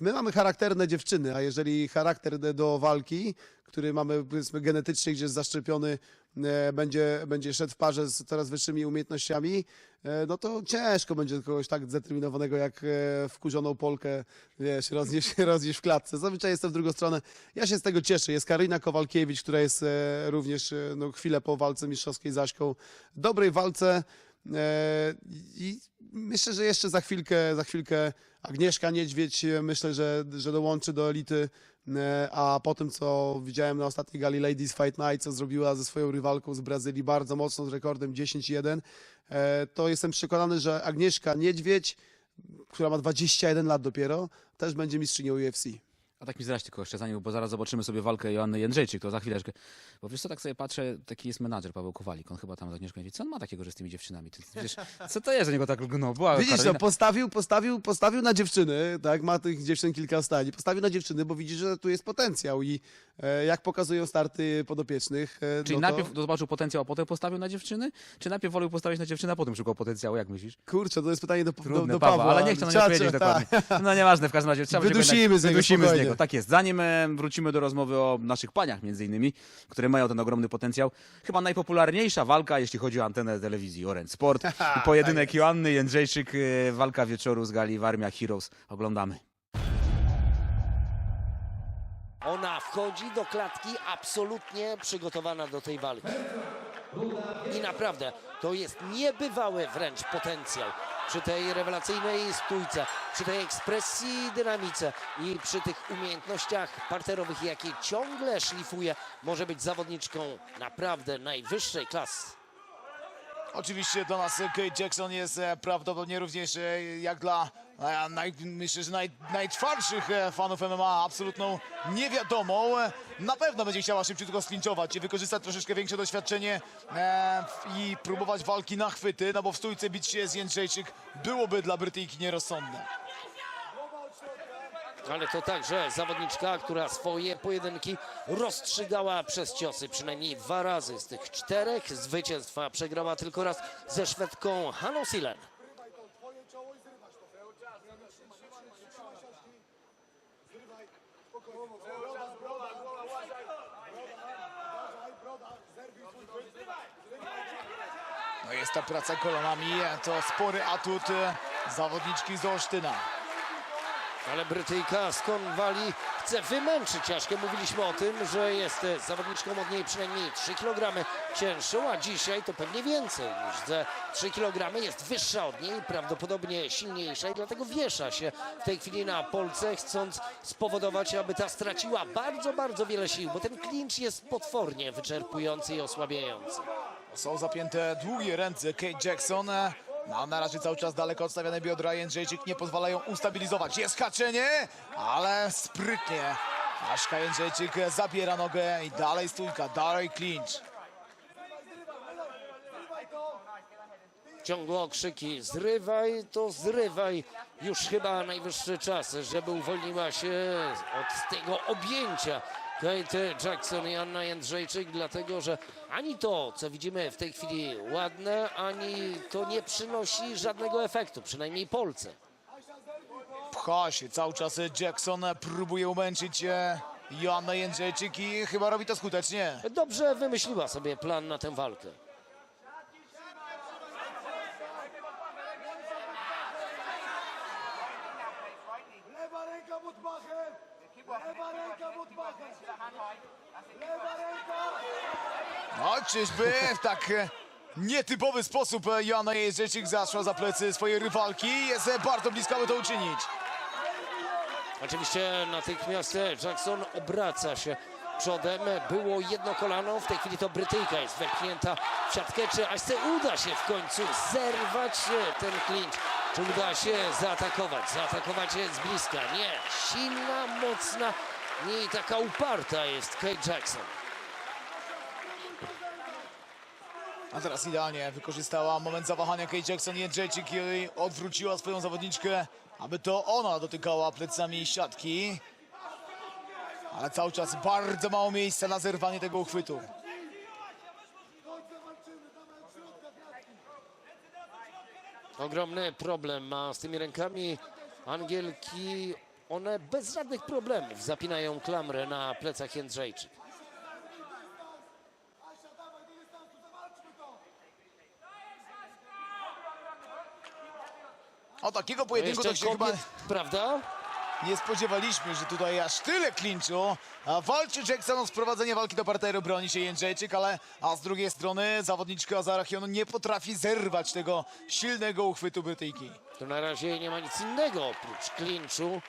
my mamy charakterne dziewczyny, a jeżeli charakter do- walki, który mamy powiedzmy genetycznie gdzieś zaszczepiony, e, będzie, będzie szedł w parze z coraz wyższymi umiejętnościami, e, no to ciężko będzie kogoś tak zdeterminowanego jak e, wkurzoną Polkę, wiesz, roznieść, roznieść w klatce. Zazwyczaj jestem w drugą stronę. Ja się z tego cieszę. Jest Karina Kowalkiewicz, która jest e, również no, chwilę po walce mistrzowskiej z Aśką. Dobrej walce. E, I myślę, że jeszcze za chwilkę, za chwilkę Agnieszka Niedźwiedź e, myślę, że, że dołączy do elity. E, A po tym, co widziałem na ostatniej gali Ladies Fight Night, co zrobiła ze swoją rywalką z Brazylii bardzo mocno, z rekordem 10-1, e, to jestem przekonany, że Agnieszka Niedźwiedź, która ma 21 lat dopiero, też będzie mistrzynią UFC. A tak mi zraź tylko jeszcze zanim, bo zaraz zobaczymy sobie walkę Joanny Jędrzejczyk, to za chwileczkę. Bo wiesz co, tak sobie patrzę, taki jest menadżer Paweł Kowalik, on chyba tam z Agnieszką. Co on ma takiego, że z tymi dziewczynami? Ty, wiesz, co to jest, że niego tak no, była Widzisz, no, postawił, postawił, postawił na dziewczyny, tak, ma tych dziewczyn kilka stali, postawił na dziewczyny, bo widzi, że tu jest potencjał i e, jak pokazują starty podopiecznych, e, Czyli no to, najpierw zobaczył potencjał, a potem postawił na dziewczyny? Czy najpierw wolił postawić na dziewczynę, a potem szukał potencjału? Jak myślisz? kurczę, to jest pytanie do, do, Trudne, do Paweł, Pawła. ale nie chcę na nie odpowiedzieć dokładnie. No nieważne, w każdym razie trzeba Wydusimy z niego, z. niego. Tak jest. Zanim e, wrócimy do rozmowy o naszych paniach między innymi, które mają ten ogromny potencjał, chyba najpopularniejsza walka, jeśli chodzi o antenę telewizji Orange Sport. I pojedynek Joanny Jędrzejczyk, e, walka wieczoru z gali Warmia Heroes. Oglądamy. Ona wchodzi do klatki absolutnie przygotowana do tej walki. I naprawdę to jest niebywały wręcz potencjał przy tej rewelacyjnej stójce, przy tej ekspresji dynamice i przy tych umiejętnościach parterowych, jakie ciągle szlifuje, może być zawodniczką naprawdę najwyższej klasy. Oczywiście dla nas Kate Jackson jest e, prawdopodobnie również e, jak dla naj, myślę, że naj, najtwardszych e, fanów MMA absolutną niewiadomą. E, Na pewno będzie chciała szybciutko sklinczować i wykorzystać troszeczkę większe doświadczenie e, i próbować walki na chwyty, no bo w stójce bić się z Jędrzejczyk byłoby dla Brytyjki nierozsądne. Ale to także zawodniczka, która swoje pojedynki rozstrzygała przez ciosy przynajmniej dwa razy. Z tych czterech zwycięstwa przegrała tylko raz ze Szwedką Haną Silen. No jest ta praca kolanami, to spory atut e, zawodniczki z Olsztyna. Ale Brytyjka z Cornwalli chce wymęczyć Aszkę. Mówiliśmy o tym, że jest e, zawodniczką od niej przynajmniej 3 kg cięższą, a dzisiaj to pewnie więcej niż ze 3 kg. Jest wyższa od niej, prawdopodobnie silniejsza i dlatego wiesza się w tej chwili na Polce, chcąc spowodować, aby ta straciła bardzo, bardzo wiele sił, bo ten klincz jest potwornie wyczerpujący i osłabiający. Są zapięte długie ręce Kate Jackson. No, na razie cały czas daleko odstawione biodra Jędrzejczyk nie pozwalają ustabilizować. Jest haczenie, ale sprytnie. Aszka Jędrzejczyk zabiera nogę i dalej stójka, dalej clinch. Ciągłe okrzyki, zrywaj to zrywaj. Już chyba najwyższy czas, żeby uwolniła się od tego objęcia Kate Jackson i Anna Jędrzejczyk, dlatego że ani to, co widzimy w tej chwili ładne, ani to nie przynosi żadnego efektu, przynajmniej Polce. Pcha się cały czas Jackson, próbuje umęczyć e, Joannę Jędrzejczyk i chyba robi to skutecznie. Dobrze wymyśliła sobie plan na tę walkę. Lewa ręka pod pachem! Lewa ręka pod pachem! Lewa ręka! No, czyżby w tak e, nietypowy sposób e, Joanna Jędrzejczyk zaszła za plecy swojej rywalki. Jest e, bardzo blisko, aby to uczynić. Oczywiście natychmiast Jackson obraca się przodem. Było jedno kolano, w tej chwili to Brytyjka jest wepchnięta w siatkę. Czy Aśce uda się w końcu zerwać ten klincz? Czy uda się zaatakować? Zaatakować z bliska? Nie. Silna, mocna i taka uparta jest Kate Jackson. A teraz idealnie wykorzystała moment zawahania Kate Jackson Jędrzejczyk odwróciła swoją zawodniczkę, aby to ona dotykała plecami siatki. Ale cały czas bardzo mało miejsca na zerwanie tego uchwytu. Ogromny problem ma z tymi rękami Angielki one bez żadnych problemów zapinają klamrę na plecach Jędrzejczyk. O takiego No pojedynku to jeszcze się chyba prawda? nie spodziewaliśmy, że tutaj aż tyle klinczu. A Walczy Jackson o sprowadzenie walki do parteru, broni się Jędrzejczyk, ale a z drugiej strony zawodniczka Zarachionu nie potrafi zerwać tego silnego uchwytu Brytyjki. To na razie nie ma nic innego oprócz klinczu.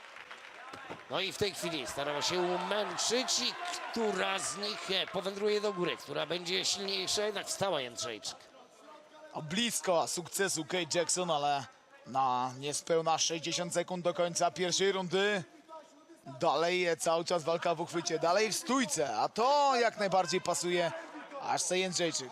No i w tej chwili starała się umęczyć i która z nich e, powędruje do góry, która będzie silniejsza, jednak wstała Jędrzejczyk. A blisko sukcesu Kate Jackson, ale na niespełna 60 sekund do końca pierwszej rundy. Dalej cały czas walka w uchwycie, dalej w stójce, a to jak najbardziej pasuje se Jędrzejczyk.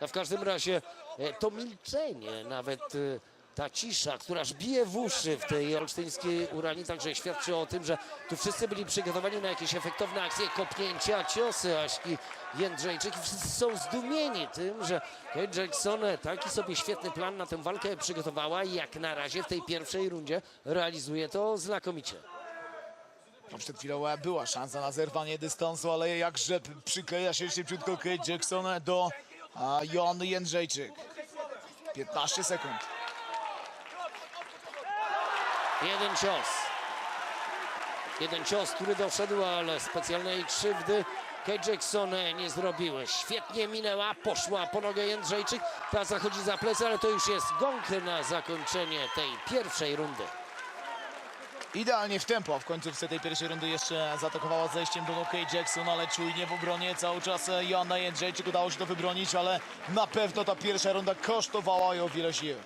No w każdym razie e, to milczenie, nawet e, ta cisza, która bije w uszy w tej olsztyńskiej urani, także świadczy o tym, że tu wszyscy byli przygotowani na jakieś efektowne akcje, kopnięcia, ciosy Aśki Jędrzejczyk i wszyscy są zdumieni tym, że Kate Jackson e, taki sobie świetny plan na tę walkę przygotowała i jak na razie w tej pierwszej rundzie realizuje to znakomicie. No, przed chwilą e, była szansa na zerwanie dystansu, ale jak rzep przykleja się szybciutko Kate Jackson do a, Joanny Jędrzejczyk. 15 sekund. Jeden cios. Jeden cios, który doszedł, ale specjalnej krzywdy Kate Jackson nie zrobiły. Świetnie minęła, poszła po nogę Jędrzejczyk. Ta zachodzi za plecy, ale to już jest gong na zakończenie tej pierwszej rundy. Idealnie w tempo. W końcówce tej pierwszej rundy jeszcze zaatakowała zejściem do Kate Jackson, ale czujnie w obronie cały czas Joanna Jędrzejczyk. Udało się to wybronić, ale na pewno ta pierwsza runda kosztowała ją wiele sił.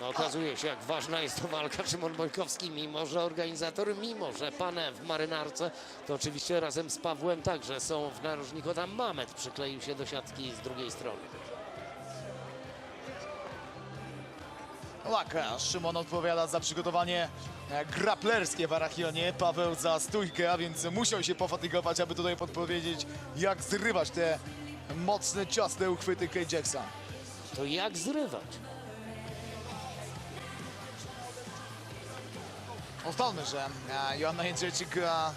No, okazuje się, jak ważna jest to walka. Szymon Bojkowski, mimo że organizator, mimo że pan w marynarce, to oczywiście razem z Pawłem także są w narożniku. Tam Mamet przykleił się do siatki z drugiej strony. E, Szymon odpowiada za przygotowanie e, graplerskie w Arachionie, Paweł za stójkę, a więc musiał się pofatygować, aby tutaj podpowiedzieć, jak zrywać te mocne, ciasne uchwyty Kate Jackson. To jak zrywać? Ustalmy, że e, Joanna Jędrzejczyk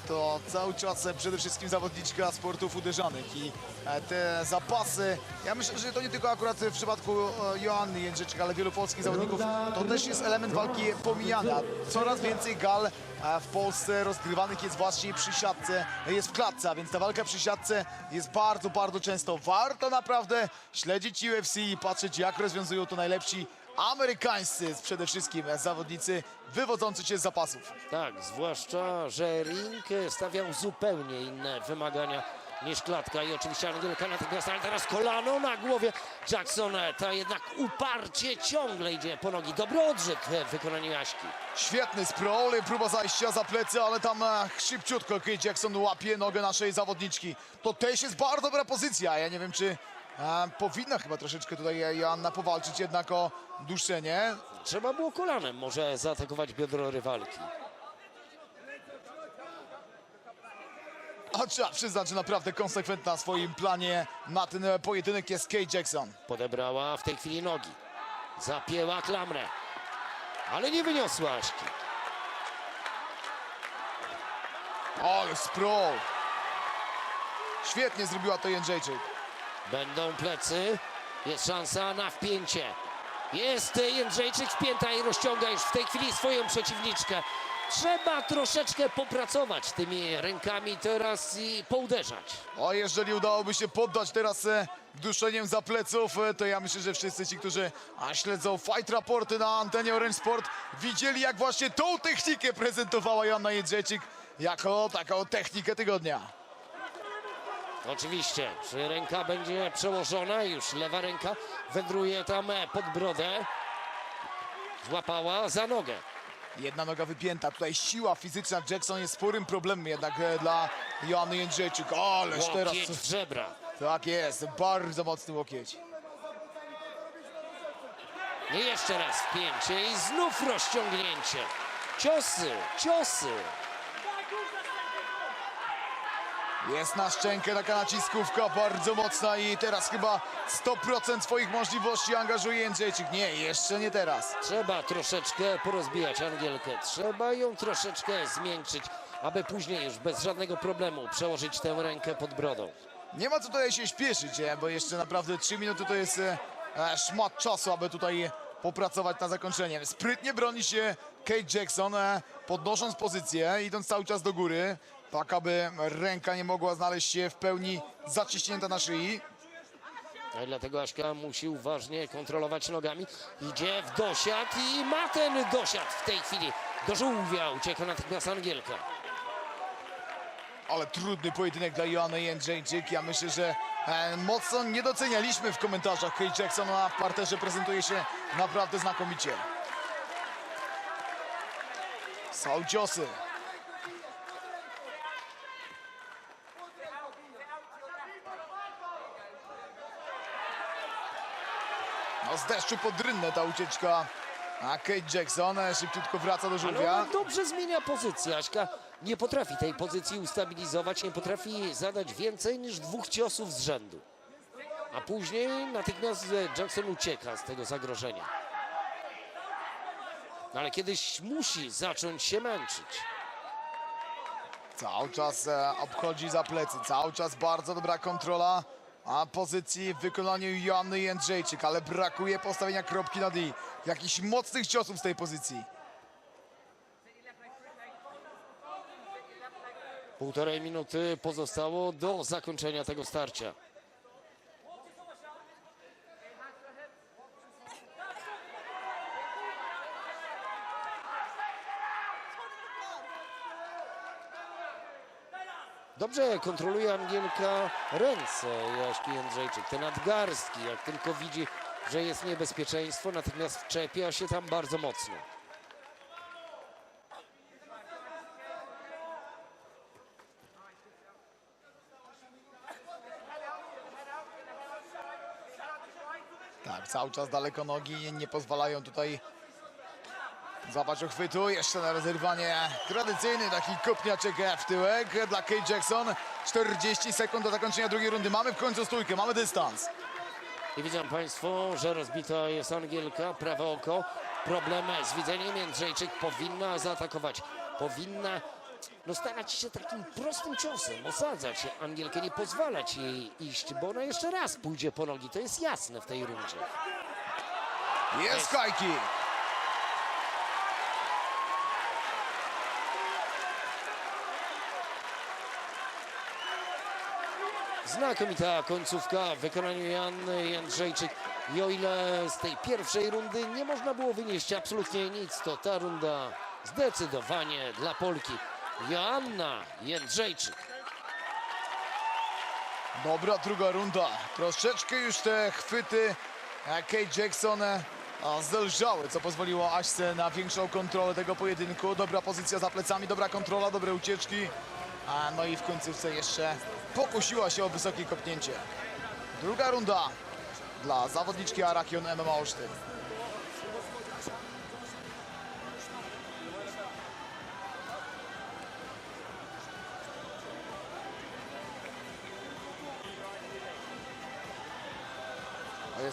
to cały czas e, przede wszystkim zawodniczka sportów uderzanych i e, te zapasy, ja myślę, że to nie tylko akurat w przypadku Joanny Jędrzejczyk, ale wielu polskich zawodników, to też jest element walki pomijany. Coraz więcej gal w Polsce rozgrywanych jest właśnie przy siatce, jest w klatce, a więc ta walka przy siatce jest bardzo, bardzo często. Warto naprawdę śledzić UFC i patrzeć, jak rozwiązują to najlepsi amerykańscy przede wszystkim zawodnicy wywodzący się z zapasów. Tak, zwłaszcza, że ring stawiał zupełnie inne wymagania niż klatka i oczywiście Angielka natychmiast, ale teraz kolano na głowie Jackson, ta jednak uparcie ciągle idzie po nogi. Dobry odżyk w wykonaniu Jaśki. Świetny sprawl, próba zajścia za plecy, ale tam e, szybciutko Jackson łapie nogę naszej zawodniczki. To też jest bardzo dobra pozycja. Ja nie wiem, czy powinna chyba troszeczkę tutaj Joanna powalczyć jednak o duszenie. Trzeba było kolanem może zaatakować biodro rywalki. A trzeba przyznać, że naprawdę konsekwentna w swoim planie na ten pojedynek jest Kate Jackson. Podebrała w tej chwili nogi. Zapięła klamrę. Ale nie wyniosła Aśki. Ale sprawl. Świetnie zrobiła to Jędrzejczyk. Będą plecy. Jest szansa na wpięcie. Jest Jędrzejczyk wpięta i rozciąga już w tej chwili swoją przeciwniczkę. Trzeba troszeczkę popracować tymi rękami teraz i pouderzać. A jeżeli udałoby się poddać teraz e, duszeniem za pleców, e, to ja myślę, że wszyscy ci, którzy śledzą fight raporty na antenie Orange Sport, widzieli jak właśnie tą technikę prezentowała Joanna Jędrzejczyk jako taką technikę tygodnia. Oczywiście, czy ręka będzie przełożona? Już lewa ręka wędruje tam pod brodę. Złapała za nogę. Jedna noga wypięta, tutaj siła fizyczna Jackson jest sporym problemem jednak e, dla Joanny Jędrzejczyk. Ależ teraz... Łokieć w żebra. Tak jest, bardzo mocny łokieć. I jeszcze raz wpięcie i znów rozciągnięcie. Ciosy, ciosy. Jest na szczękę taka naciskówka bardzo mocna i teraz chyba 100% swoich możliwości angażuje Jędrzejczyk. Nie, jeszcze nie teraz. Trzeba troszeczkę porozbijać Angielkę. Trzeba ją troszeczkę zmiękczyć, aby później już bez żadnego problemu przełożyć tę rękę pod brodą. Nie ma co tutaj się śpieszyć, bo jeszcze naprawdę 3 minuty to jest e, szmat czasu, aby tutaj popracować na zakończenie. Sprytnie broni się Kate Jackson, e, podnosząc pozycję, idąc cały czas do góry, tak aby ręka nie mogła znaleźć się w pełni zaciśnięta na szyi. No i dlatego Aśka musi uważnie kontrolować nogami. Idzie w dosiad i ma ten dosiad w tej chwili. Do żółwia ucieka natychmiast Angielka. Ale trudny pojedynek dla Joanny Jędrzejczyk. Ja myślę, że e, mocno nie docenialiśmy w komentarzach Kate Jackson, a w parterze prezentuje się naprawdę znakomicie. Są ciosy. Z deszczu pod rynnę ta ucieczka. A Kate Jackson szybciutko wraca do Ale żółwia. ona dobrze zmienia pozycję. Aśka nie potrafi tej pozycji ustabilizować, nie potrafi zadać więcej niż dwóch ciosów z rzędu. A później natychmiast Jackson ucieka z tego zagrożenia. No ale kiedyś musi zacząć się męczyć. Cały czas e, obchodzi za plecy, cały czas bardzo dobra kontrola a pozycji w wykonaniu Joanny Jędrzejczyk, ale brakuje postawienia kropki na D. Jakichś mocnych ciosów z tej pozycji. Półtorej minuty pozostało do zakończenia tego starcia. Dobrze kontroluje Angielka ręce Jaśki Jędrzejczyk, te nadgarstki, jak tylko widzi, że jest niebezpieczeństwo, natychmiast wczepia się tam bardzo mocno. Tak, cały czas daleko nogi nie pozwalają tutaj złapać uchwytu. Jeszcze na rozerwanie tradycyjny taki kopniaczek w tyłek dla Kate Jackson. 40 sekund do zakończenia drugiej rundy. Mamy w końcu stójkę, mamy dystans. I widzą Państwo, że rozbita jest Angielka, prawe oko. Problem z widzeniem. Jędrzejczyk powinna zaatakować. Powinna no, starać się takim prostym ciosem osadzać Angielkę, nie pozwalać jej iść, bo ona jeszcze raz pójdzie po nogi. To jest jasne w tej rundzie. Jest high kick. Znakomita końcówka w wykonaniu Jan Jędrzejczyk. I o ile z tej pierwszej rundy nie można było wynieść absolutnie nic, to ta runda zdecydowanie dla Polki. Joanna Jędrzejczyk. Dobra druga runda. Troszeczkę już te chwyty Kate Jackson e, zelżały, co pozwoliło Aśce na większą kontrolę tego pojedynku. Dobra pozycja za plecami, dobra kontrola, dobre ucieczki. A, no i w końcówce jeszcze pokusiła się o wysokie kopnięcie. Druga runda dla zawodniczki Arakion MMA Olsztyn.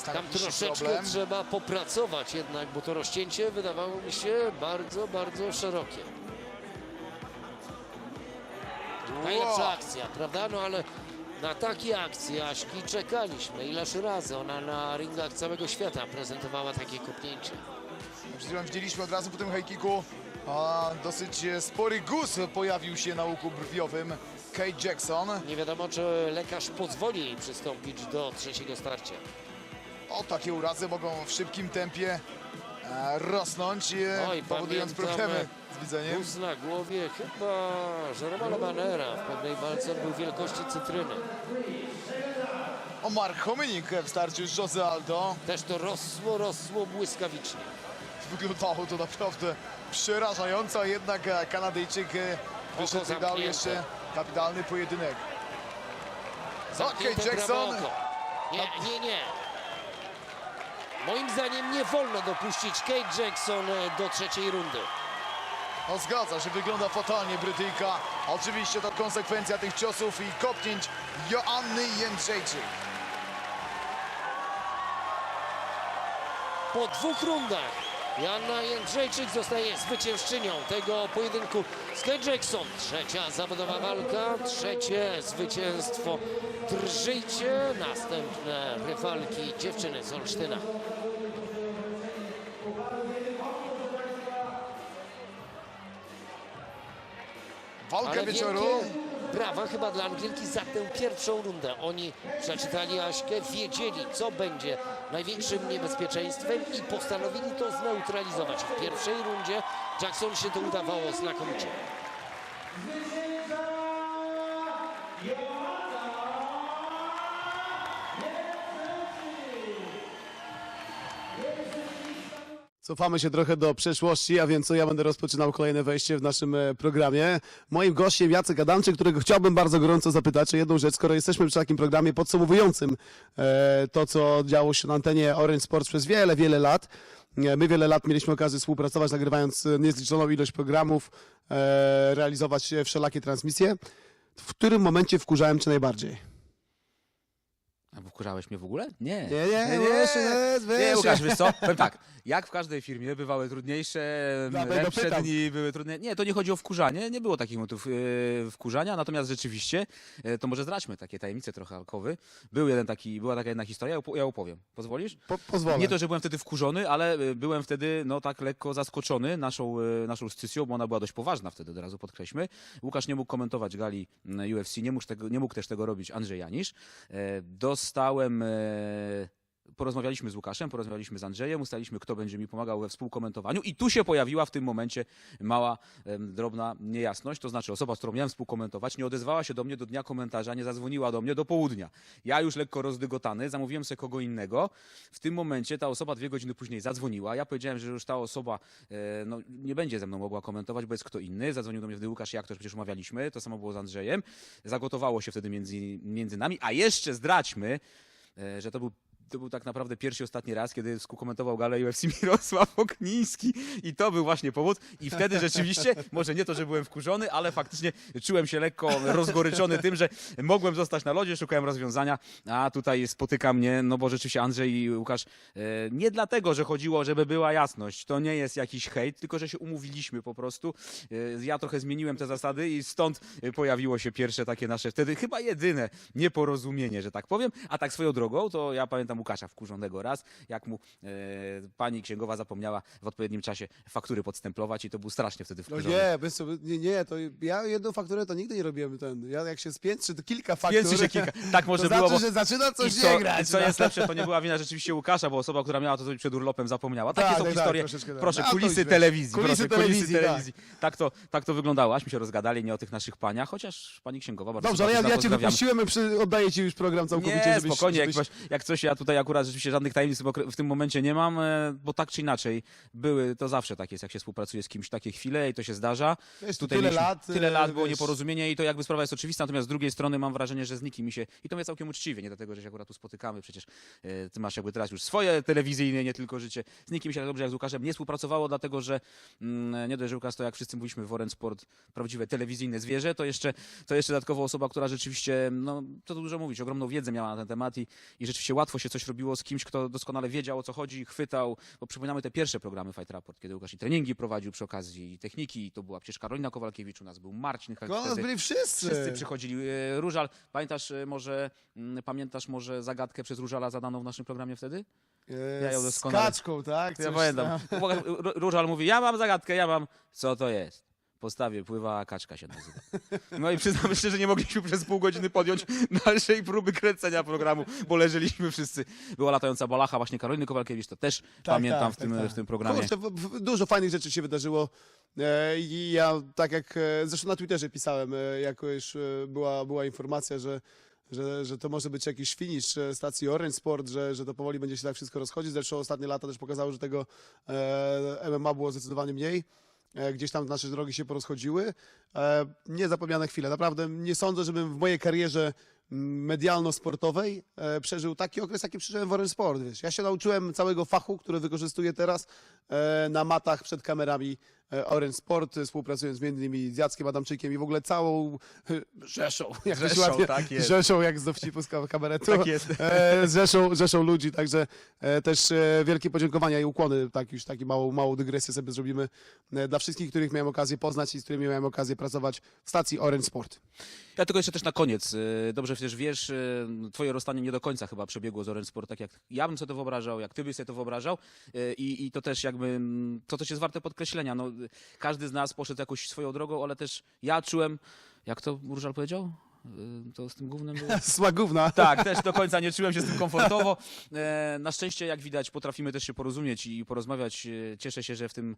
Tam troszeczkę problem. trzeba popracować jednak, bo to rozcięcie wydawało mi się bardzo, bardzo szerokie. Najlepsza akcja, prawda? No ale na takie akcje Aśki czekaliśmy. Ileż razy ona na ringach całego świata prezentowała takie kopnięcie. Przed chwilą widzieliśmy od razu po tym high kicku a, dosyć spory guz pojawił się na łuku brwiowym Kate Jackson. Nie wiadomo, czy lekarz pozwoli jej przystąpić do trzeciego starcia. O, takie urazy mogą w szybkim tempie e, rosnąć, e, Oj, powodując pamiętam, problemy z widzeniem. Guz na głowie chyba Jeromala Banera w pewnej walce był wielkości cytryny. Omar Homynik w starciu z Jose Aldo. Też to rosło, rosło błyskawicznie. Wyglądało to naprawdę przerażająco, jednak Kanadyjczyk wyszedł i dał jeszcze kapitalny pojedynek. Okej, prawe Jackson. Nie, nie, nie. Moim zdaniem nie wolno dopuścić Kate Jackson do trzeciej rundy. No zgadza się, wygląda fatalnie Brytyjka. Oczywiście to konsekwencja tych ciosów i kopnięć Joanny Jędrzejczyk. Po dwóch rundach Joanna Jędrzejczyk zostaje zwyciężczynią tego pojedynku z Kate Jackson. Trzecia zawodowa walka, trzecie zwycięstwo. Drżyjcie, następne rywalki dziewczyny z Olsztyna. Walka Ale wieczoru. brawa chyba dla Angielki za tę pierwszą rundę. Oni przeczytali Aśkę, wiedzieli co będzie największym niebezpieczeństwem i postanowili to zneutralizować. W pierwszej rundzie Jackson się to udawało znakomicie. Cofamy się trochę do przeszłości, a więc ja będę rozpoczynał kolejne wejście w naszym e, programie. Moim gościem Jacek Adamczyk, którego chciałbym bardzo gorąco zapytać o jedną rzecz, skoro jesteśmy przy takim programie podsumowującym e, to, co działo się na antenie Orange Sports przez wiele, wiele lat. E, My wiele lat mieliśmy okazję współpracować, nagrywając niezliczoną ilość programów, realizować wszelakie transmisje. W którym momencie wkurzałem cię najbardziej? Wkurzałeś mnie w ogóle? Nie. Nie, nie, nie, nie. Łukasz, wiesz co? Powiem tak, jak w każdej firmie bywały trudniejsze, Dlatego lepsze pytam. dni, były trudne. Nie, to nie chodzi o wkurzanie, nie było takich motywów e, wkurzania, natomiast rzeczywiście, e, to może zdradźmy takie tajemnice trochę alkowy. Był jeden taki, była taka jedna historia, ja opo- ja opowiem. Pozwolisz? Po, pozwolę. Nie to, że byłem wtedy wkurzony, ale e, byłem wtedy no tak lekko zaskoczony naszą, e, naszą scysją, bo ona była dość poważna wtedy, od razu podkreślmy. Łukasz nie mógł komentować gali mm, UFC, nie mógł, tego, nie mógł też tego robić Andrzej Janisz. E, Dostałem... e, Porozmawialiśmy z Łukaszem, porozmawialiśmy z Andrzejem, ustaliliśmy, kto będzie mi pomagał we współkomentowaniu i tu się pojawiła w tym momencie mała, drobna niejasność, to znaczy osoba, z którą miałem współkomentować, nie odezwała się do mnie do dnia komentarza, nie zadzwoniła do mnie do południa. Ja już lekko rozdygotany, zamówiłem sobie kogo innego. W tym momencie ta osoba dwie godziny później zadzwoniła. Ja powiedziałem, że już ta osoba e, no, nie będzie ze mną mogła komentować, bo jest kto inny. Zadzwonił do mnie wtedy Łukasz, jak to przecież umawialiśmy. To samo było z Andrzejem. Zagotowało się wtedy między, między nami. A jeszcze zdradźmy, e, że to był to był tak naprawdę pierwszy ostatni raz, kiedy skomentował galę UFC Mirosław Okniński i to był właśnie powód. I wtedy rzeczywiście, może nie to, że byłem wkurzony, ale faktycznie czułem się lekko rozgoryczony tym, że mogłem zostać na lodzie, szukałem rozwiązania, a tutaj spotyka mnie, no bo rzeczywiście Andrzej i Łukasz, e, nie dlatego, że chodziło, żeby była jasność, to nie jest jakiś hejt, tylko że się umówiliśmy po prostu. E, Ja trochę zmieniłem te zasady i stąd pojawiło się pierwsze takie nasze, wtedy chyba jedyne nieporozumienie, że tak powiem. A tak swoją drogą, to ja pamiętam Łukasza wkurzonego raz, jak mu e, pani księgowa zapomniała w odpowiednim czasie faktury podstemplować i to był strasznie wtedy No wkurzony. nie, bez, nie, nie, to ja jedną fakturę to nigdy nie robiłem ten. Ja jak się spiętrzy, to kilka faktur. Się kilka. Tak może to było, znaczy, bo... że zaczyna coś I co, nie grać. I co no. jest lepsze, to nie była wina rzeczywiście Łukasza, bo osoba, która miała to zrobić przed urlopem zapomniała. Takie Tak, są tak, tak, historie. troszeczkę tak. proszę, No, a to kulisy wiesz, telewizji. kulisy proszę, telewizji, kulisy tak. telewizji. Tak. to, tak to wyglądało. Aśmy się rozgadali, nie o tych naszych paniach, chociaż pani księgowa bardzo Dobrze, ale ja, ja cię pozdrawiamy. wypuściłem, i przy, oddaję ci już program całkowicie, Nie, żebyś, spokojnie, żebyś... jak, coś- jak coś ja tutaj akurat rzeczywiście żadnych tajemnic w tym momencie nie mam, e, bo tak czy inaczej były, to zawsze tak jest, jak się współpracuje z kimś, takie chwile i to się zdarza. Wiesz, tu Tutaj tyle lat, tyle e, lat było wiesz. nieporozumienie i to jakby sprawa jest oczywista, natomiast z drugiej strony mam wrażenie, że z nikim mi się, i to mnie całkiem uczciwie, nie dlatego, że się akurat tu spotykamy, przecież e, ty masz jakby teraz już swoje telewizyjne, nie tylko życie, z nikim się tak dobrze jak z Łukaszem nie współpracowało, dlatego, że mm, nie dość, że Łukasz to jak wszyscy mówiliśmy w Orange Sport, prawdziwe telewizyjne zwierzę, to jeszcze, to jeszcze dodatkowo osoba, która rzeczywiście, no tu dużo mówić, ogromną wiedzę miała na ten temat i, i rzeczywiście łatwo się coś robiło z kimś, kto doskonale wiedział o co chodzi, chwytał, bo przypominamy te pierwsze programy Fight Raport, kiedy Łukasz i treningi prowadził przy okazji i techniki, i to była przecież Karolina Kowalkiewicz, u nas był Marcin Hek No, nas byli wszyscy. Wszyscy przychodzili. E, Różal, pamiętasz e, może, mm, pamiętasz może zagadkę przez Różala zadaną w naszym programie wtedy? E, Ja ją z doskonale- kaczką, tak? Ja Coś pamiętam. tam. Ró- Różal mówi, ja mam zagadkę, ja mam. Co to jest? Postawię, pływa, kaczka się nazywa. No i przyznam szczerze, że nie mogliśmy przez pół godziny podjąć dalszej próby kręcenia programu, bo leżeliśmy wszyscy. Była latająca balacha właśnie Karoliny Kowalkiewicz, to też pamiętam tak, w, tym, tak, tak. w tym programie. Kurczę, w- w- dużo fajnych rzeczy się wydarzyło e, i ja tak jak, e, zresztą na Twitterze pisałem, e, już e, była, była informacja, że, że, że to może być jakiś finish e, stacji Orange Sport, że, że to powoli będzie się tak wszystko rozchodzić. Zresztą ostatnie lata też pokazały, że tego e, MMA było zdecydowanie mniej. E, Gdzieś tam nasze drogi się porozchodziły. E, Niezapomniane chwile. Naprawdę nie sądzę, żebym w mojej karierze medialno-sportowej e, przeżył taki okres, jaki przeżyłem w Orange Sport. Wiesz. Ja się nauczyłem całego fachu, który wykorzystuję teraz na matach przed kamerami Orange Sport, e, współpracując między innymi z Jackiem Adamczykiem i w ogóle całą e, Rzeszą, jak Rzeszą, ładnie, tak jest. Rzeszą, jak z dowcipu z ka- kabaretu. Tak jest. E, Rzeszą, Rzeszą ludzi, także e, też e, wielkie podziękowania i ukłony, tak już taki małą, małą dygresję sobie zrobimy e, dla wszystkich, których miałem okazję poznać i z którymi miałem okazję pracować w stacji Orange Sport. Ja tylko jeszcze też na koniec. Dobrze przecież wiesz, twoje rozstanie nie do końca chyba przebiegło z Orange Sport, tak jak ja bym sobie to wyobrażał, jak ty byś sobie to wyobrażał. I, i to też jakby, mm, to też jest warte podkreślenia. No, każdy z nas poszedł jakąś swoją drogą, ale też ja czułem, jak to Burżal powiedział? Y, To z tym głównym było? Słagówna. Tak, też do końca nie czułem się z tym komfortowo. E, na szczęście, jak widać, potrafimy też się porozumieć i porozmawiać. E, Cieszę się, że w tym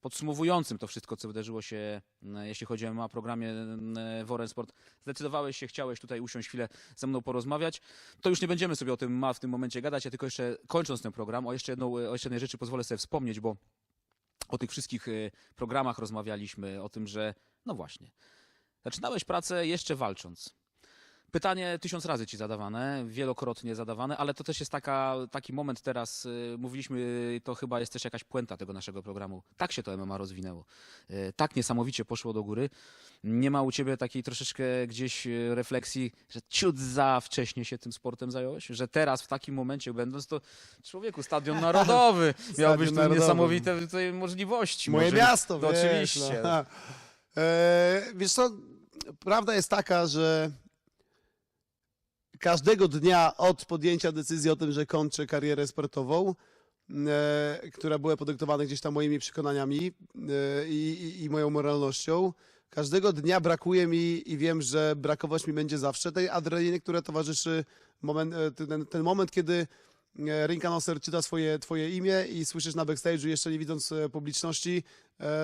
podsumowującym to wszystko, co wydarzyło się, e, jeśli chodzi o MMA programie e, w Oren Sport, zdecydowałeś się, chciałeś tutaj usiąść chwilę ze mną porozmawiać. To już nie będziemy sobie o tym ma w tym momencie gadać, ja tylko jeszcze kończąc ten program, o jeszcze, jedną, o jeszcze jednej rzeczy pozwolę sobie wspomnieć, bo o tych wszystkich e, programach rozmawialiśmy, o tym, że no właśnie, zaczynałeś pracę jeszcze walcząc. Pytanie tysiąc razy ci zadawane, wielokrotnie zadawane, ale to też jest taka, taki moment teraz, y, mówiliśmy, to chyba jest też jakaś puenta tego naszego programu. Tak się to MMA rozwinęło. Y, tak niesamowicie poszło do góry. Nie ma u ciebie takiej troszeczkę gdzieś y, refleksji, że ciut za wcześnie się tym sportem zająłeś? Że teraz w takim momencie, będąc to człowieku, stadion narodowy, miałbyś tu narodowy. niesamowite tutaj możliwości. Moje Może- miasto, no, wiesz, oczywiście. No. E, wiesz co, prawda jest taka, że każdego dnia od podjęcia decyzji o tym, że kończę karierę sportową, e, która była podyktowana gdzieś tam moimi przekonaniami e, i, i, i moją moralnością, każdego dnia brakuje mi i wiem, że brakować mi będzie zawsze tej adrenaliny, która towarzyszy moment, e, ten, ten moment, kiedy ring announcer czyta swoje, twoje imię i słyszysz na backstage'u, jeszcze nie widząc publiczności,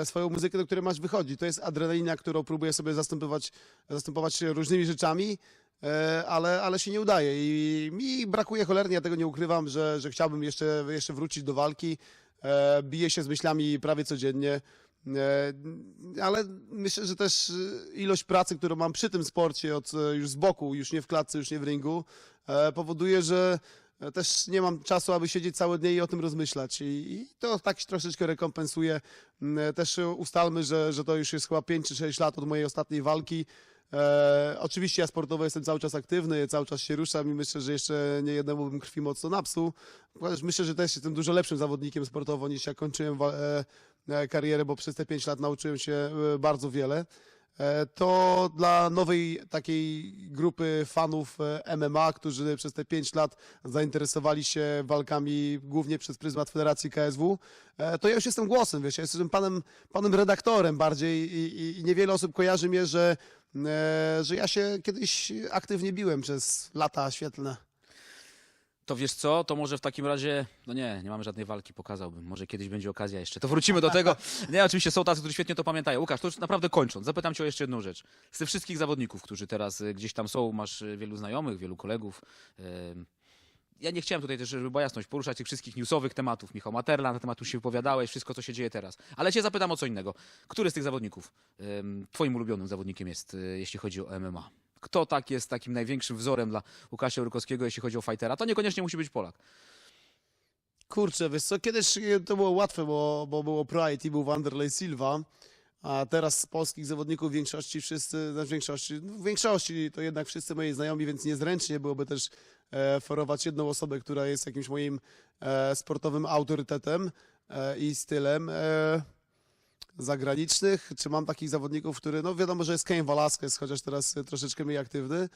swoją muzykę, do której masz wychodzić. To jest adrenalina, którą próbuję sobie zastępować, zastępować różnymi rzeczami, ale, ale się nie udaje i mi brakuje cholernie, ja tego nie ukrywam, że, że chciałbym jeszcze, jeszcze wrócić do walki. E, Biję się z myślami prawie codziennie. E, Ale myślę, że też e, ilość pracy, którą mam przy tym sporcie od e, już z boku, już nie w klatce, już nie w ringu, e, powoduje, że e, też nie mam czasu, aby siedzieć całe dnie i o tym rozmyślać. I, i to tak troszeczkę rekompensuje. E, Też e, ustalmy, że, że to już jest chyba 5 czy 6 lat od mojej ostatniej walki. E, oczywiście ja sportowo jestem cały czas aktywny, cały czas się ruszam i myślę, że jeszcze nie jednemu bym krwi mocno napsuł. Myślę, że też jestem dużo lepszym zawodnikiem sportowo niż jak kończyłem e, e, karierę, bo przez te 5 lat nauczyłem się e, bardzo wiele. E, To dla nowej takiej grupy fanów e, MMA, którzy przez te 5 lat zainteresowali się walkami głównie przez pryzmat Federacji KSW, e, to ja już jestem głosem, wiesz, ja jestem panem, panem redaktorem bardziej i, i, i niewiele osób kojarzy mnie, że, że ja się kiedyś aktywnie biłem przez lata świetlne. To wiesz co, to może w takim razie, no nie, nie mamy żadnej walki, pokazałbym. Może kiedyś będzie okazja jeszcze. To wrócimy do tego. Nie, oczywiście są tacy, którzy świetnie to pamiętają. Łukasz, to już naprawdę kończąc, zapytam cię o jeszcze jedną rzecz. Z tych wszystkich zawodników, którzy teraz y, gdzieś tam są, masz y, wielu znajomych, wielu kolegów. Ja nie chciałem tutaj też, żeby była jasność, poruszać tych wszystkich newsowych tematów. Michał Materla, na temat już się wypowiadałeś, wszystko, co się dzieje teraz. Ale cię zapytam o co innego. Który z tych zawodników twoim ulubionym zawodnikiem jest, y, jeśli chodzi o MMA? Kto tak jest takim największym wzorem dla Łukasza Rukowskiego, jeśli chodzi o fightera? To niekoniecznie musi być Polak. Kurczę, wiesz co, kiedyś e, to było łatwe, bo, bo było Pride i był Wanderlei Silva, a teraz z polskich zawodników w większości wszyscy, znaczy w większości, no w większości to jednak wszyscy moi znajomi, więc niezręcznie byłoby też e, forować jedną osobę, która jest jakimś moim e, sportowym autorytetem e, i stylem. E, zagranicznych, czy mam takich zawodników, który, no wiadomo, że jest Cain Velasquez, chociaż teraz troszeczkę mniej aktywny.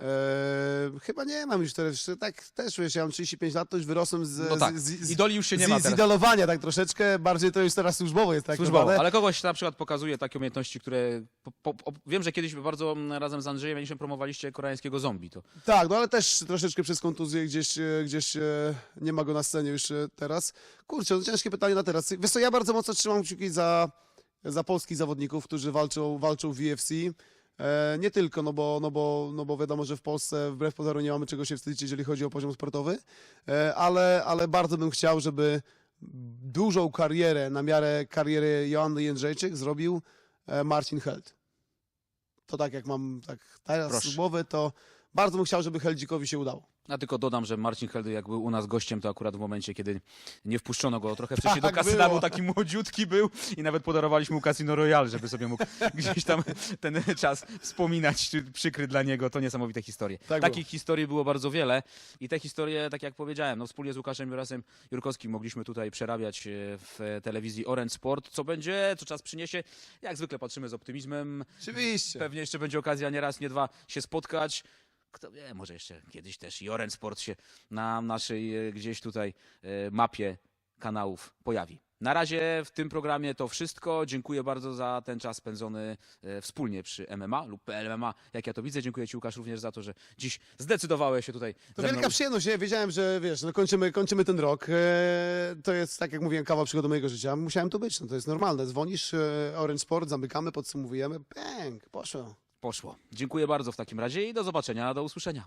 E, chyba nie mam już teraz, tak też wiesz, ja mam 35 lat, to już wyrosłem z, No tak, z, z, idoli już się nie z, ma z teraz. idolowania tak troszeczkę, bardziej to już teraz służbowo jest tak Służbowo, ale kogoś na przykład pokazuje takie umiejętności, które... Po, po, po, wiem, że kiedyś bardzo mm, razem z Andrzejem mieliśmy promowaliście koreańskiego zombie. To Tak, no ale też troszeczkę przez kontuzję gdzieś, e, gdzieś e, nie ma go na scenie już e, teraz. Kurczę, no ciężkie pytanie na teraz. Wiesz co, ja bardzo mocno trzymam kciuki za, za polskich zawodników, którzy walczą, walczą w UFC. E, nie tylko, no bo, no, bo, no bo wiadomo, że w Polsce wbrew pozorom nie mamy czego się wstydzić, jeżeli chodzi o poziom sportowy, e, ale, ale bardzo bym chciał, żeby dużą karierę na miarę kariery Joanny Jędrzejczyk zrobił e, Marcin Held. To tak jak mam tak teraz Proszę. z głowy, to bardzo bym chciał, żeby Heldzikowi się udało. Ja tylko dodam, że Marcin Heldy jak był u nas gościem, to akurat w momencie, kiedy nie wpuszczono go trochę wcześniej do Tak kasyna, było. był taki młodziutki był i nawet podarowaliśmy mu Casino Royale, żeby sobie mógł gdzieś tam ten czas wspominać, przykry dla niego, to niesamowite historie. Tak Takich historii było bardzo wiele i te historie, tak jak powiedziałem, no wspólnie z Łukaszem Jurasem Jurkowskim mogliśmy tutaj przerabiać e, w telewizji Orange Sport. Co będzie, co czas przyniesie, jak zwykle patrzymy z optymizmem. Oczywiście. Pewnie jeszcze będzie okazja nie raz, nie dwa się spotkać. Kto wie, może jeszcze kiedyś też i Orange Sport się na naszej e, gdzieś tutaj e, mapie kanałów pojawi. Na razie w tym programie to wszystko. Dziękuję bardzo za ten czas spędzony e, wspólnie przy MMA lub PLMMA, jak ja to widzę. Dziękuję Ci Łukasz również za to, że dziś zdecydowałeś się tutaj To wielka mną przyjemność, nie? Wiedziałem, że wiesz, no kończymy, kończymy ten rok. To jest, tak jak mówiłem, kawał przygody mojego życia. Musiałem tu być, no to jest normalne. Dzwonisz, Orange Sport, zamykamy, podsumowujemy, pęk, poszło poszło. Dziękuję bardzo w takim razie i do zobaczenia, do usłyszenia.